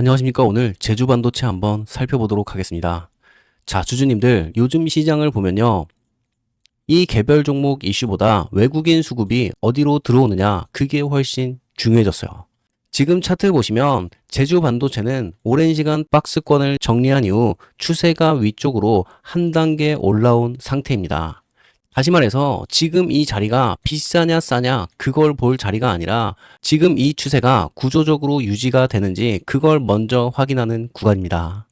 안녕하십니까. 오늘 제주 반도체 한번 살펴보도록 하겠습니다. 자, 주주님들, 요즘 시장을 보면요. 이 개별 종목 이슈보다 외국인 수급이 어디로 들어오느냐, 그게 훨씬 중요해졌어요. 지금 차트 보시면 제주 반도체는 오랜 시간 박스권을 정리한 이후 추세가 위쪽으로 한 단계 올라온 상태입니다. 다시 말해서 지금 이 자리가 비싸냐 싸냐 그걸 볼 자리가 아니라 지금 이 추세가 구조적으로 유지가 되는지 그걸 먼저 확인하는 구간입니다.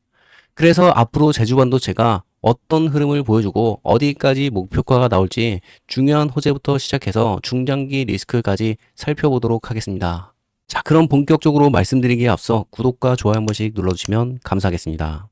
그래서 앞으로 제주반도체가 어떤 흐름을 보여주고 어디까지 목표가가 나올지 중요한 호재부터 시작해서 중장기 리스크까지 살펴보도록 하겠습니다. 자, 그럼 본격적으로 말씀드리기에 앞서 구독과 좋아요 한 번씩 눌러주시면 감사하겠습니다.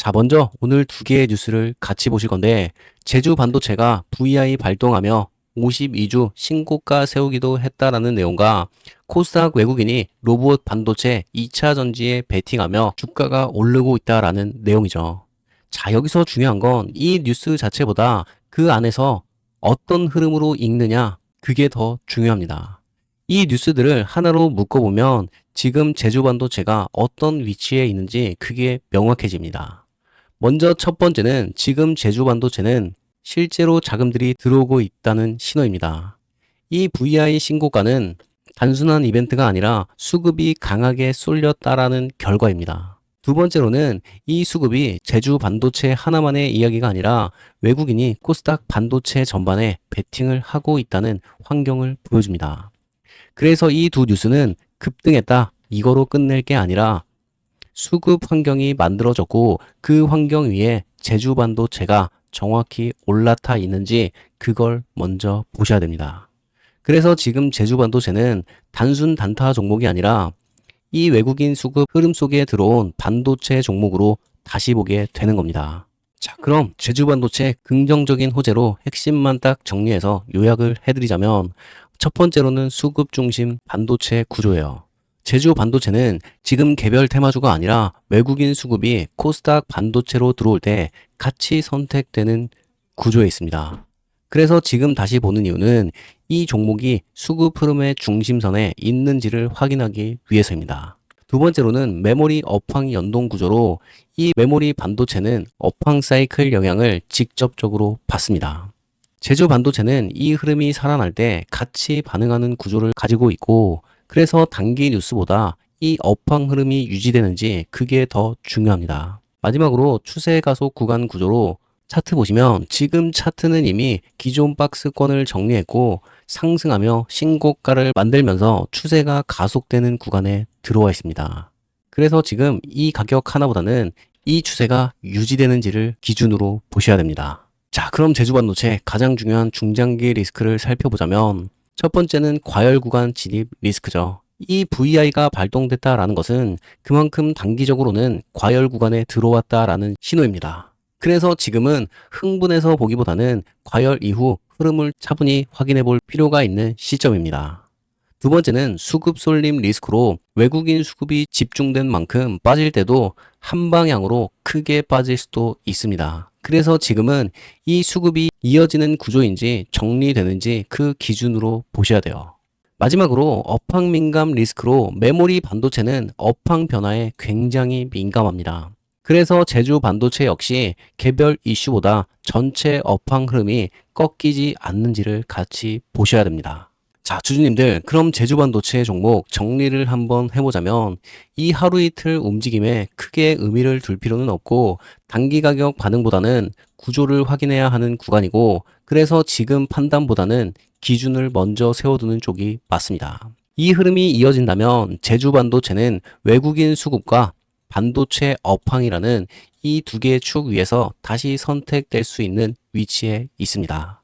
자, 먼저 오늘 두 개의 뉴스를 같이 보실 건데 제주 반도체가 VI 발동하며 52주 신고가 세우기도 했다라는 내용과 코스닥 외국인이 로봇 반도체 2차 전지에 베팅하며 주가가 오르고 있다라는 내용이죠. 자, 여기서 중요한 건 이 뉴스 자체보다 그 안에서 어떤 흐름으로 읽느냐, 그게 더 중요합니다. 이 뉴스들을 하나로 묶어보면 지금 제주 반도체가 어떤 위치에 있는지 그게 명확해집니다. 먼저 첫 번째는 지금 제주 반도체는 실제로 자금들이 들어오고 있다는 신호입니다. 이 VI 신고가는 단순한 이벤트가 아니라 수급이 강하게 쏠렸다라는 결과입니다. 두 번째로는 이 수급이 제주 반도체 하나만의 이야기가 아니라 외국인이 코스닥 반도체 전반에 베팅을 하고 있다는 환경을 보여줍니다. 그래서 이 두 뉴스는 급등했다 이거로 끝낼 게 아니라 수급 환경이 만들어졌고 그 환경 위에 제주 반도체가 정확히 올라타 있는지 그걸 먼저 보셔야 됩니다. 그래서 지금 제주 반도체는 단순 단타 종목이 아니라 이 외국인 수급 흐름 속에 들어온 반도체 종목으로 다시 보게 되는 겁니다. 자, 그럼 제주 반도체 긍정적인 호재로 핵심만 딱 정리해서 요약을 해드리자면 첫 번째로는 수급 중심 반도체 구조예요. 제주 반도체는 지금 개별 테마주가 아니라 외국인 수급이 코스닥 반도체로 들어올 때 같이 선택되는 구조에 있습니다. 그래서 지금 다시 보는 이유는 이 종목이 수급 흐름의 중심선에 있는지를 확인하기 위해서입니다. 두 번째로는 메모리 업황 연동 구조로 이 메모리 반도체는 업황 사이클 영향을 직접적으로 받습니다. 제조 반도체는 이 흐름이 살아날 때 같이 반응하는 구조를 가지고 있고 그래서 단기 뉴스보다 이 업황 흐름이 유지되는지 그게 더 중요합니다. 마지막으로 추세 가속 구간 구조로 차트 보시면 지금 차트는 이미 기존 박스권을 정리했고 상승하며 신고가를 만들면서 추세가 가속되는 구간에 들어와 있습니다. 그래서 지금 이 가격 하나보다는 이 추세가 유지되는지를 기준으로 보셔야 됩니다. 자, 그럼 제주반도체 가장 중요한 중장기 리스크를 살펴보자면 첫 번째는 과열 구간 진입 리스크죠. 이 VI가 발동됐다라는 것은 그만큼 단기적으로는 과열 구간에 들어왔다라는 신호입니다. 그래서 지금은 흥분해서 보기보다는 과열 이후 흐름을 차분히 확인해 볼 필요가 있는 시점입니다. 두 번째는 수급 쏠림 리스크로 외국인 수급이 집중된 만큼 빠질 때도 한 방향으로 크게 빠질 수도 있습니다. 그래서 지금은 이 수급이 이어지는 구조인지 정리되는지 그 기준으로 보셔야 돼요. 마지막으로 업황 민감 리스크로 메모리 반도체는 업황 변화에 굉장히 민감합니다. 그래서 제주 반도체 역시 개별 이슈보다 전체 업황 흐름이 꺾이지 않는지를 같이 보셔야 됩니다. 자, 주주님들, 그럼 제주 반도체 종목 정리를 한번 해보자면 이 하루 이틀 움직임에 크게 의미를 둘 필요는 없고 단기 가격 반응보다는 구조를 확인해야 하는 구간이고 그래서 지금 판단보다는 기준을 먼저 세워두는 쪽이 맞습니다. 이 흐름이 이어진다면 제주 반도체는 외국인 수급과 반도체 업황이라는 이 두 개의 축 위에서 다시 선택될 수 있는 위치에 있습니다.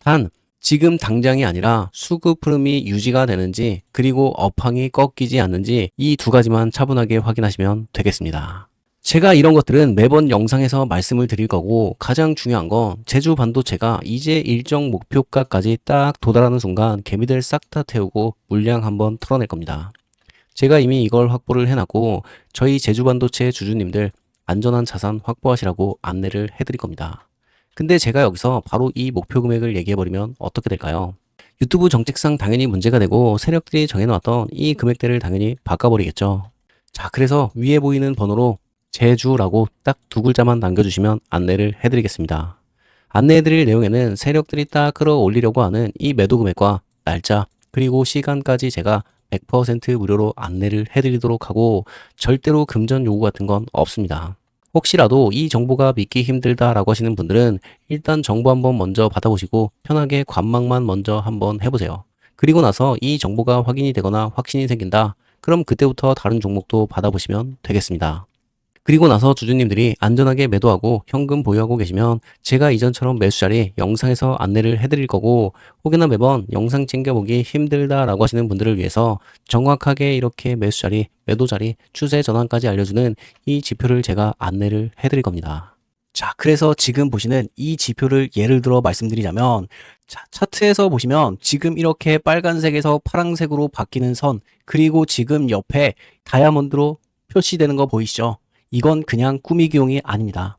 단, 지금 당장이 아니라 수급 흐름이 유지가 되는지 그리고 업황이 꺾이지 않는지 이 두 가지만 차분하게 확인하시면 되겠습니다. 제가 이런 것들은 매번 영상에서 말씀을 드릴 거고 가장 중요한 건 제주 반도체가 이제 일정 목표가까지 딱 도달하는 순간 개미들 싹 다 태우고 물량 한번 털어낼 겁니다. 제가 이미 이걸 확보를 해놨고 저희 제주 반도체 주주님들 안전한 자산 확보하시라고 안내를 해드릴 겁니다. 근데 제가 여기서 바로 이 목표 금액을 얘기해버리면 어떻게 될까요? 유튜브 정책상 당연히 문제가 되고 세력들이 정해놓았던 이 금액대를 당연히 바꿔버리겠죠. 자, 그래서 위에 보이는 번호로 제주라고 딱 두 글자만 남겨주시면 안내를 해드리겠습니다. 안내해드릴 내용에는 세력들이 딱 끌어올리려고 하는 이 매도 금액과 날짜 그리고 시간까지 제가 100% 무료로 안내를 해드리도록 하고 절대로 금전 요구 같은 건 없습니다. 혹시라도 이 정보가 믿기 힘들다라고 하시는 분들은 일단 정보 한번 먼저 받아보시고 편하게 관망만 먼저 한번 해보세요. 그리고 나서 이 정보가 확인이 되거나 확신이 생긴다. 그럼 그때부터 다른 종목도 받아보시면 되겠습니다. 그리고 나서 주주님들이 안전하게 매도하고 현금 보유하고 계시면 제가 이전처럼 매수 자리 영상에서 안내를 해드릴 거고 혹여나 매번 영상 챙겨보기 힘들다라고 하시는 분들을 위해서 정확하게 이렇게 매수 자리, 매도 자리, 추세 전환까지 알려주는 이 지표를 제가 안내를 해드릴 겁니다. 자, 그래서 지금 보시는 이 지표를 예를 들어 말씀드리자면 자, 차트에서 보시면 지금 이렇게 빨간색에서 파란색으로 바뀌는 선 그리고 지금 옆에 다이아몬드로 표시되는 거 보이시죠? 이건 그냥 꾸미기용이 아닙니다.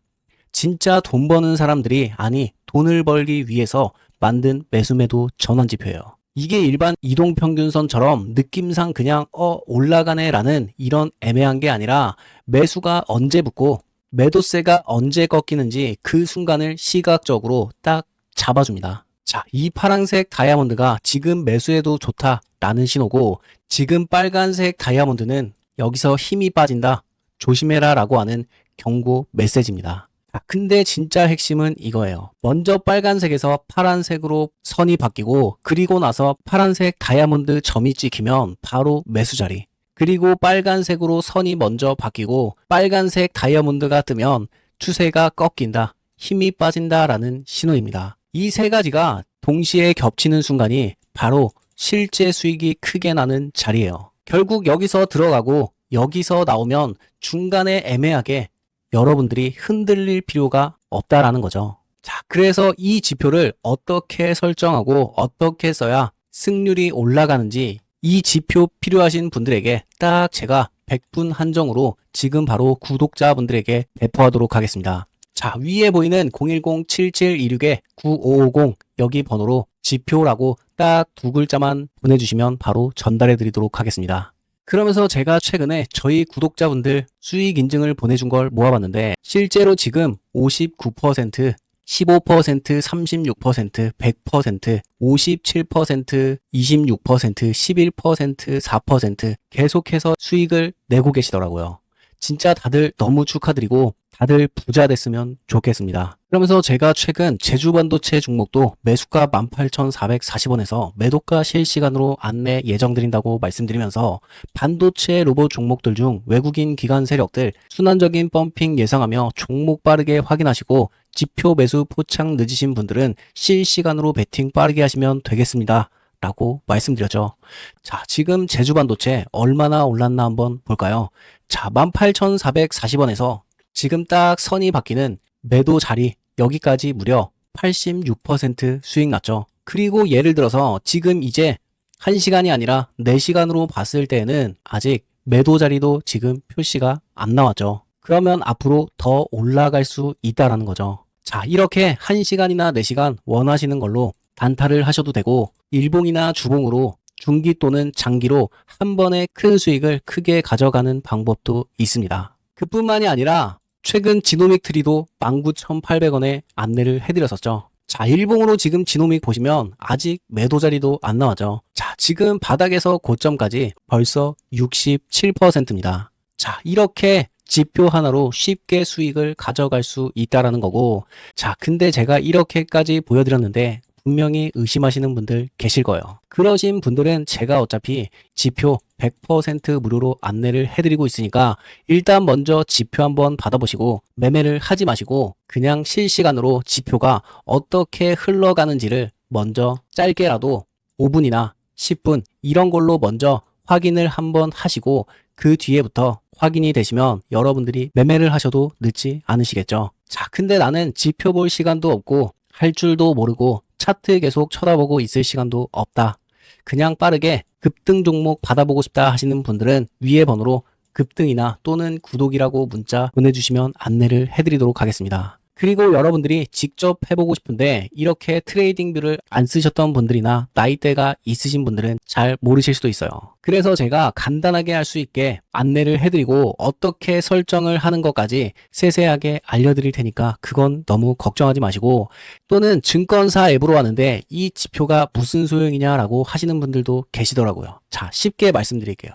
진짜 돈 버는 사람들이 아니 돈을 벌기 위해서 만든 매수매도 전환지표예요. 이게 일반 이동평균선처럼 느낌상 그냥 어 올라가네 라는 이런 애매한 게 아니라 매수가 언제 붙고 매도세가 언제 꺾이는지 그 순간을 시각적으로 딱 잡아줍니다. 자, 이 파란색 다이아몬드가 지금 매수해도 좋다라는 신호고 지금 빨간색 다이아몬드는 여기서 힘이 빠진다. 조심해라 라고 하는 경고 메시지입니다. 자, 근데 진짜 핵심은 이거예요. 먼저 빨간색에서 파란색으로 선이 바뀌고 그리고 나서 파란색 다이아몬드 점이 찍히면 바로 매수 자리. 그리고 빨간색으로 선이 먼저 바뀌고 빨간색 다이아몬드가 뜨면 추세가 꺾인다. 힘이 빠진다라는 신호입니다. 이 세 가지가 동시에 겹치는 순간이 바로 실제 수익이 크게 나는 자리예요. 결국 여기서 들어가고 여기서 나오면 중간에 애매하게 여러분들이 흔들릴 필요가 없다라는 거죠. 자, 그래서 이 지표를 어떻게 설정하고 어떻게 써야 승률이 올라가는지 이 지표 필요하신 분들에게 딱 제가 100분 한정으로 지금 바로 구독자분들에게 배포하도록 하겠습니다. 자, 위에 보이는 010-7726-9550 여기 번호로 지표라고 딱 두 글자만 보내주시면 바로 전달해 드리도록 하겠습니다. 그러면서 제가 최근에 저희 구독자분들 수익 인증을 보내준 걸 모아봤는데 실제로 지금 59%, 15%, 36%, 100%, 57%, 26%, 11%, 4% 계속해서 수익을 내고 계시더라고요. 진짜 다들 너무 축하드리고 다들 부자 됐으면 좋겠습니다. 그러면서 제가 최근 제주 반도체 종목도 매수가 18,440원에서 매도가 실시간으로 안내 예정드린다고 말씀드리면서 반도체 로봇 종목들 중 외국인 기관 세력들 순환적인 펌핑 예상하며 종목 빠르게 확인하시고 지표 매수 포착 늦으신 분들은 실시간으로 베팅 빠르게 하시면 되겠습니다. 라고 말씀드렸죠. 자, 지금 제주 반도체 얼마나 올랐나 한번 볼까요? 자, 18,440원에서 지금 딱 선이 바뀌는 매도 자리 여기까지 무려 86% 수익 났죠. 그리고 예를 들어서 지금 이제 1시간이 아니라 4시간으로 봤을 때는 아직 매도 자리도 지금 표시가 안 나왔죠. 그러면 앞으로 더 올라갈 수 있다라는 거죠. 자, 이렇게 1시간이나 4시간 원하시는 걸로 단타를 하셔도 되고 일봉이나 주봉으로 중기 또는 장기로 한 번에 큰 수익을 크게 가져가는 방법도 있습니다. 그뿐만이 아니라 최근 지노믹 트리도 19,800원에 안내를 해드렸었죠. 자, 일봉으로 지금 지노믹 보시면 아직 매도 자리도 안 나왔죠. 자, 지금 바닥에서 고점까지 벌써 67%입니다. 자, 이렇게 지표 하나로 쉽게 수익을 가져갈 수 있다라는 거고, 자, 근데 제가 이렇게까지 보여드렸는데, 분명히 의심하시는 분들 계실 거예요. 그러신 분들은 제가 어차피 지표 100% 무료로 안내를 해드리고 있으니까 일단 먼저 지표 한번 받아보시고 매매를 하지 마시고 그냥 실시간으로 지표가 어떻게 흘러가는지를 먼저 짧게라도 5분이나 10분 이런 걸로 먼저 확인을 한번 하시고 그 뒤에부터 확인이 되시면 여러분들이 매매를 하셔도 늦지 않으시겠죠. 자, 근데 나는 지표 볼 시간도 없고 할 줄도 모르고 차트 계속 쳐다보고 있을 시간도 없다. 그냥 빠르게 급등 종목 받아보고 싶다 하시는 분들은 위에 번호로 급등이나 또는 구독이라고 문자 보내주시면 안내를 해드리도록 하겠습니다. 그리고 여러분들이 직접 해보고 싶은데 이렇게 트레이딩 뷰를 안 쓰셨던 분들이나 나이대가 있으신 분들은 잘 모르실 수도 있어요. 그래서 제가 간단하게 할 수 있게 안내를 해드리고 어떻게 설정을 하는 것까지 세세하게 알려드릴 테니까 그건 너무 걱정하지 마시고 또는 증권사 앱으로 왔는데 이 지표가 무슨 소용이냐라고 하시는 분들도 계시더라고요. 자, 쉽게 말씀드릴게요.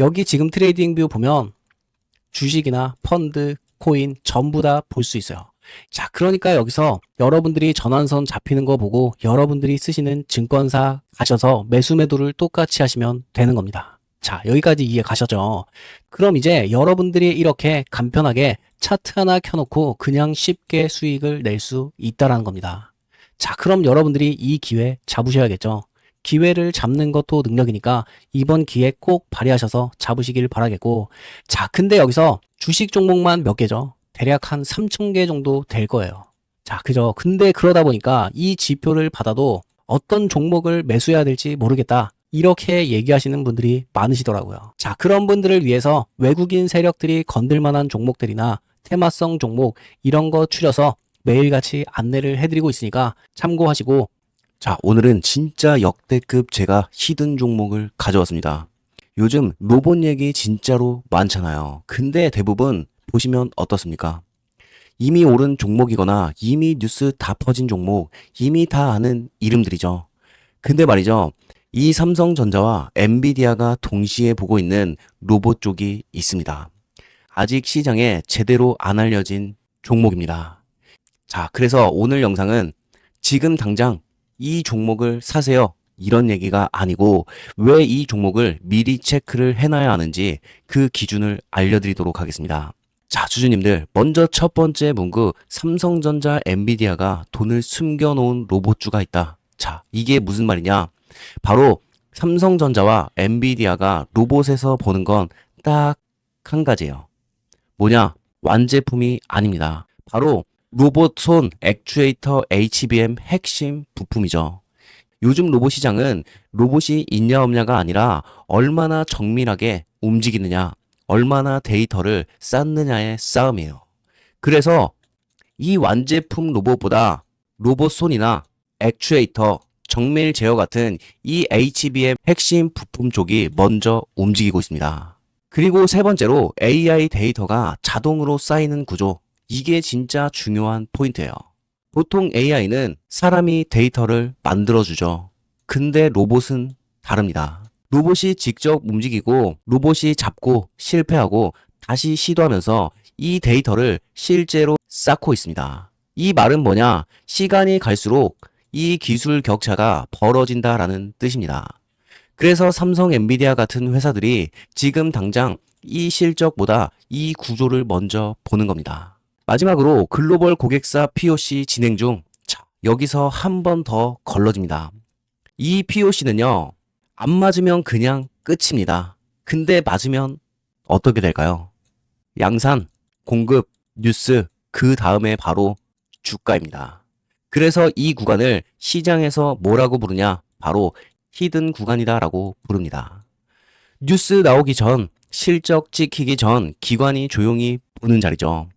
여기 지금 트레이딩 뷰 보면 주식이나 펀드, 코인 전부 다 볼 수 있어요. 자, 그러니까 여기서 여러분들이 전환선 잡히는 거 보고 여러분들이 쓰시는 증권사 가셔서 매수 매도를 똑같이 하시면 되는 겁니다. 자, 여기까지 이해 가셨죠? 그럼 이제 여러분들이 이렇게 간편하게 차트 하나 켜놓고 그냥 쉽게 수익을 낼 수 있다라는 겁니다. 자, 그럼 여러분들이 이 기회 잡으셔야겠죠? 기회를 잡는 것도 능력이니까 이번 기회 꼭 발휘하셔서 잡으시길 바라겠고, 자, 근데 여기서 주식 종목만 몇 개죠? 대략 한 3,000개 정도 될 거예요. 자, 그죠? 근데 그러다 보니까 이 지표를 받아도 어떤 종목을 매수해야 될지 모르겠다. 이렇게 얘기하시는 분들이 많으시더라고요. 자, 그런 분들을 위해서 외국인 세력들이 건들 만한 종목들이나 테마성 종목 이런 거 추려서 매일같이 안내를 해드리고 있으니까 참고하시고 자, 오늘은 진짜 역대급 제가 히든 종목을 가져왔습니다. 요즘 로봇 얘기 진짜로 많잖아요. 근데 대부분 보시면 어떻습니까? 이미 오른 종목이거나 이미 뉴스 다 퍼진 종목, 이미 다 아는 이름들이죠. 근데 말이죠. 이 삼성전자와 엔비디아가 동시에 보고 있는 로봇 쪽이 있습니다. 아직 시장에 제대로 안 알려진 종목입니다. 자, 그래서 오늘 영상은 지금 당장 이 종목을 사세요. 이런 얘기가 아니고 왜 이 종목을 미리 체크를 해놔야 하는지 그 기준을 알려드리도록 하겠습니다. 자, 주주님들, 먼저 첫 번째 문구, 삼성전자 엔비디아가 돈을 숨겨놓은 로봇주가 있다. 자, 이게 무슨 말이냐? 바로 삼성전자와 엔비디아가 로봇에서 보는 건 딱 한 가지예요. 뭐냐? 완제품이 아닙니다. 바로 로봇 손 액추에이터 HBM 핵심 부품이죠. 요즘 로봇 시장은 로봇이 있냐 없냐가 아니라 얼마나 정밀하게 움직이느냐, 얼마나 데이터를 쌓느냐의 싸움이에요. 그래서 이 완제품 로봇보다 로봇 손이나 액추에이터, 정밀 제어 같은 이 HBM 핵심 부품 쪽이 먼저 움직이고 있습니다. 그리고 세 번째로 AI 데이터가 자동으로 쌓이는 구조. 이게 진짜 중요한 포인트예요. 보통 AI는 사람이 데이터를 만들어주죠. 근데 로봇은 다릅니다. 로봇이 직접 움직이고 로봇이 잡고 실패하고 다시 시도하면서 이 데이터를 실제로 쌓고 있습니다. 이 말은 뭐냐? 시간이 갈수록 이 기술 격차가 벌어진다라는 뜻입니다. 그래서 삼성, 엔비디아 같은 회사들이 지금 당장 이 실적보다 이 구조를 먼저 보는 겁니다. 마지막으로 글로벌 고객사 POC 진행 중, 자, 여기서 한 번 더 걸러집니다. 이 POC는요, 안 맞으면 그냥 끝입니다. 근데 맞으면 어떻게 될까요? 양산, 공급, 뉴스, 그 다음에 바로 주가입니다. 그래서 이 구간을 시장에서 뭐라고 부르냐? 바로 히든 구간이다라고 부릅니다. 뉴스 나오기 전, 실적 찍히기 전 기관이 조용히 보는 자리죠.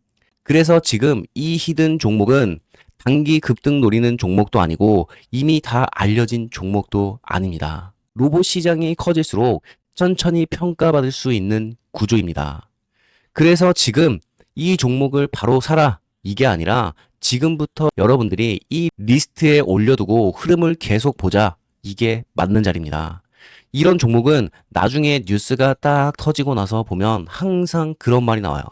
그래서 지금 이 히든 종목은 단기 급등 노리는 종목도 아니고 이미 다 알려진 종목도 아닙니다. 로봇 시장이 커질수록 천천히 평가받을 수 있는 구조입니다. 그래서 지금 이 종목을 바로 사라 이게 아니라 지금부터 여러분들이 이 리스트에 올려두고 흐름을 계속 보자 이게 맞는 자리입니다. 이런 종목은 나중에 뉴스가 딱 터지고 나서 보면 항상 그런 말이 나와요.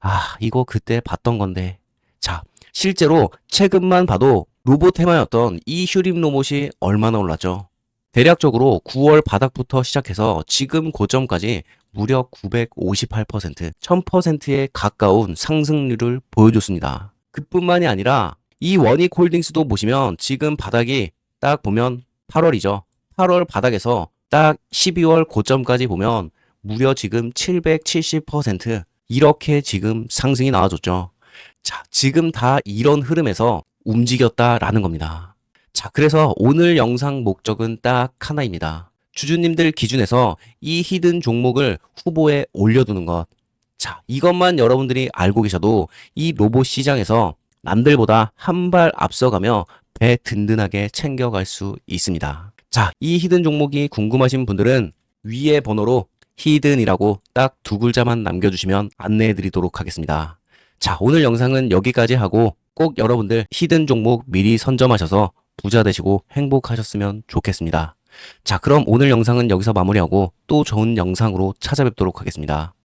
아, 이거 그때 봤던 건데. 자, 실제로 최근만 봐도 로봇 테마였던 이 휴림 로봇이 얼마나 올랐죠? 대략적으로 9월 바닥부터 시작해서 지금 고점까지 무려 958%, 1000%에 가까운 상승률을 보여줬습니다. 그뿐만이 아니라 이 원익 홀딩스도 보시면 지금 바닥이 딱 보면 8월이죠. 8월 바닥에서 딱 12월 고점까지 보면 무려 지금 770% 이렇게 지금 상승이 나와줬죠. 자, 지금 다 이런 흐름에서 움직였다라는 겁니다. 자, 그래서 오늘 영상 목적은 딱 하나입니다. 주주님들 기준에서 이 히든 종목을 후보에 올려두는 것. 자, 이것만 여러분들이 알고 계셔도 이 로봇 시장에서 남들보다 한 발 앞서가며 배 든든하게 챙겨갈 수 있습니다. 자, 이 히든 종목이 궁금하신 분들은 위의 번호로 히든이라고 딱 두 글자만 남겨주시면 안내해 드리도록 하겠습니다. 자, 오늘 영상은 여기까지 하고 꼭 여러분들 히든 종목 미리 선점하셔서 부자 되시고 행복하셨으면 좋겠습니다. 자, 그럼 오늘 영상은 여기서 마무리하고 또 좋은 영상으로 찾아뵙도록 하겠습니다.